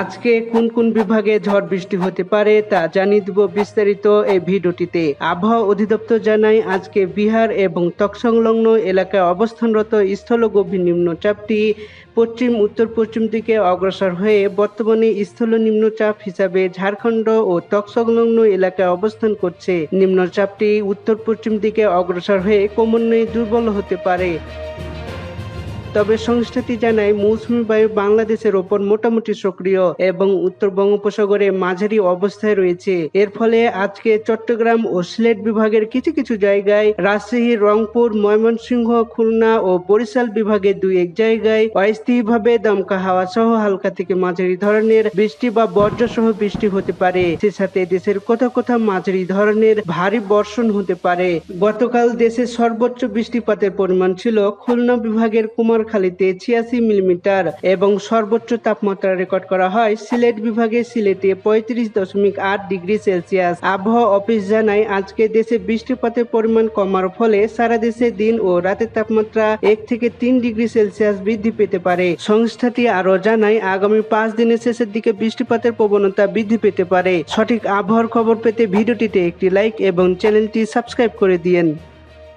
আজকে কোন কোন বিভাগে ঝড় বৃষ্টি হতে পারে তা জানিয়ে দেব বিস্তারিত এই ভিডিওটিতে। আবহাওয়া অধিদপ্তর জানায়, আজকে বিহার এবং তৎসংলগ্ন এলাকায় অবস্থানরত স্থলগভীর নিম্নচাপটি পশ্চিম উত্তর পশ্চিম দিকে অগ্রসর হয়ে বর্তমানে স্থল নিম্নচাপ হিসাবে ঝাড়খণ্ড ও তৎসংলগ্ন এলাকায় অবস্থান করছে। নিম্নচাপটি উত্তর পশ্চিম দিকে অগ্রসর হয়ে ক্রমান্বয়ে দুর্বল হতে পারে। তবে সংস্থাটি জানায় মৌসুমী বায়ু বাংলাদেশের ওপর মোটামুটি সক্রিয় এবং উত্তর বঙ্গোপসাগরে মাঝারি অবস্থায় রয়েছে। এর ফলে আজকে চট্টগ্রাম ও সিলেট বিভাগের কিছু কিছু জায়গায় রাজশাহী, রংপুর, ময়মনসিংহ, খুলনা ও বরিশাল বিভাগের দুই এক জায়গায় অস্থায়ীভাবে দমকা হাওয়া সহ হালকা থেকে মাঝারি ধরনের বৃষ্টি বা বজ্র সহ বৃষ্টি হতে পারে। সে সাথে দেশের কোথাও কোথাও মাঝারি ধরনের ভারী বর্ষণ হতে পারে। গতকাল দেশের সর্বোচ্চ বৃষ্টিপাতের পরিমাণ ছিল খুলনা বিভাগের কুমারখালীতে ছিয়াশি মিলিমিটার এবং সর্বোচ্চ তাপমাত্রা রেকর্ড করা হয়। সিলেট বিভাগে সিলেটে পঁয়ত্রিশ দশমিক আট ডিগ্রি সেলসিয়াস। আবহাওয়া অফিস জানায়, আজকে দেশে বৃষ্টিপাতের পরিমাণ কমার ফলে সারা দেশে দিন ও রাতের তাপমাত্রা এক থেকে তিন ডিগ্রি সেলসিয়াস বৃদ্ধি পেতে পারে। সংস্থাটি আরও জানায়, আগামী পাঁচ দিনের শেষের দিকে বৃষ্টিপাতের প্রবণতা বৃদ্ধি পেতে পারে। সঠিক আবহাওয়ার খবর পেতে ভিডিওটিতে একটি লাইক এবং চ্যানেলটি সাবস্ক্রাইব করে দিয়েন।